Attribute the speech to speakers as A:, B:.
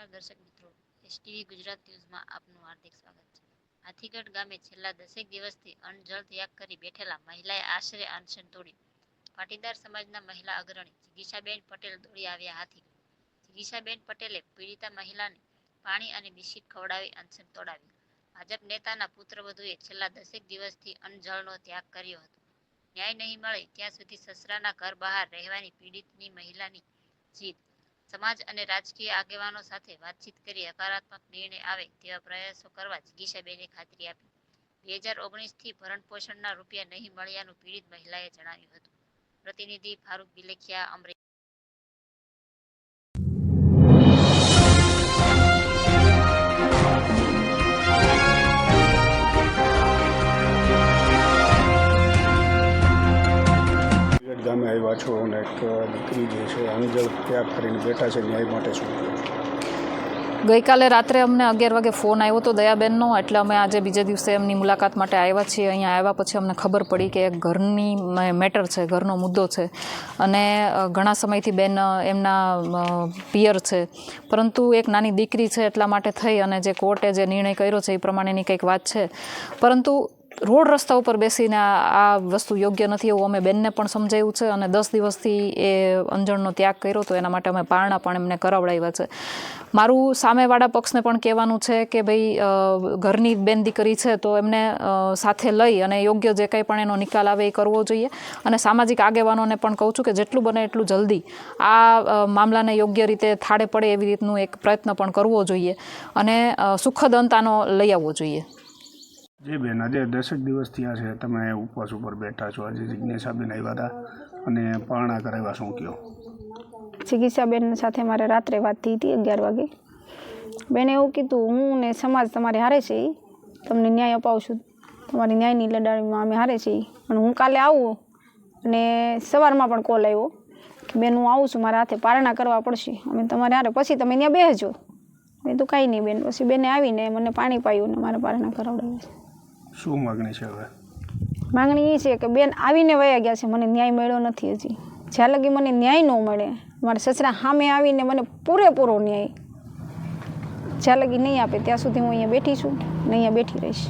A: નમસ્કાર દર્શક મિત્રો. એસટીવી ગુજરાત ન્યૂઝમાં આપનું હાર્દિક સ્વાગત છે. હાથીગઢ ગામે છેલ્લા દસેક દિવસથી અણજળ ત્યાગ કરી બેઠેલા મહિલાએ આશરે અનશન તોડી. પાટીદાર સમાજના મહિલા અગ્રણી જિગીશાબેન પટેલ દોડી આવ્યા હાથીગઢ જિગીશાબેન પટેલે પીડિતા મહિલાને પાણી અને બિસ્કીટ ખવડાવી અનશન તોડાવ્યું. ભાજપ નેતાના પુત્રવધુએ છેલ્લા દસેક દિવસથી અણજળનો ત્યાગ કર્યો હતો. ન્યાય નહીં મળે ત્યાં સુધી સસરાના ઘર બહાર રહેવાની પીડિતની મહિલાની જીદ સમાજ અને રાજકીય આગેવાનો સાથે વાતચીત કરી હકારાત્મક નિર્ણય આવે તેવા પ્રયાસો કરવા જિગીશાબેને ખાતરી આપી. બે હજાર ઓગણીસથી ભરણ પોષણના રૂપિયા નહીં મળ્યાનું પીડિત મહિલાએ જણાવ્યું હતું. પ્રતિનિધિ ફારૂક બિલેખિયા, અમરેલી.
B: ગામે આવ્યા છો અને એક દીકરી જે છે, અંજળ ત્યાગ કરીને બેઠા છે, ન્યાય માટે શું?
C: ગઈકાલે રાત્રે અમને અગિયાર વાગે ફોન આવ્યો હતો દયાબેનનો, એટલે અમે આજે બીજા દિવસે એમની મુલાકાત માટે આવ્યા છીએ. અહીંયા આવ્યા પછી અમને ખબર પડી કે એક ઘરની મેટર છે, ઘરનો મુદ્દો છે. અને ઘણા સમયથી બેન એમના પિયર છે. પરંતુ એક નાની દીકરી છે એટલા માટે થઈ અને જે કોર્ટે જે નિર્ણય કર્યો છે, એ પ્રમાણેની કંઈક વાત છે. પરંતુ રોડ રસ્તા ઉપર બેસીને આ વસ્તુ યોગ્ય નથી એવું અમે બેનને પણ સમજાવ્યું છે અને દસ દિવસથી એ અંજણનો ત્યાગ કર્યો તો એના માટે અમે પારણા પણ એમને કરાવડાવ્યા છે. મારું સામેવાળા પક્ષને પણ કહેવાનું છે કે ભાઈ ઘરની બેન દીકરી છે તો એમને સાથે લઈ અને યોગ્ય જે કંઈ પણ એનો નિકાલ આવે એ કરવો જોઈએ. અને સામાજિક આગેવાનોને પણ કહું છું કે જેટલું બને એટલું જલ્દી આ મામલાને યોગ્ય રીતે થાળે પડે એવી રીતનું એક પ્રયત્ન પણ કરવો જોઈએ અને સુખદ અંત આનો લઈ આવવો જોઈએ.
B: જે બેન, આજે દસેક દિવસ થયા છે. તમે ઉપવાસ ઉપર બેઠા છો. આજે જિજ્ઞાસાબેન આવ્યા હતા અને પારણા કરાવ્યા શું કહો?
D: ચિકિત્સાબેન સાથે મારે રાત્રે વાત થઈ હતી અગિયાર વાગે. બેને એવું કીધું, હું ને સમાજ તમારે હારે છે. તમને ન્યાય અપાવશું. તમારી ન્યાયની લડાઈમાં અમે હારે છીએ. અને હું કાલે આવું અને સવારમાં પણ કોલ આવ્યો કે, બેન, હું આવું છું. મારા હાથે પારણા કરવા પડશે. અમે તમારે હારે. પછી તમે ત્યાં બેસજો. મેં તો કાંઈ નહીં બેન. પછી બેને આવીને મને પાણી પાયું ને મારે પારણા કરાવડાવ્યા છે.
B: શું માગણી છે હવે?
D: માંગણી એ છે કે બેન આવીને વયા ગયા છે, મને ન્યાય મળ્યો નથી હજી. જ્યાં લગી મને ન્યાય ન મળે, મારા સસરા સામે આવીને મને પૂરેપૂરો ન્યાય. જ્યાં લગી નહીં આપે, ત્યાં સુધી હું અહીંયા બેઠી છું, ને અહીંયા બેઠી રહીશ.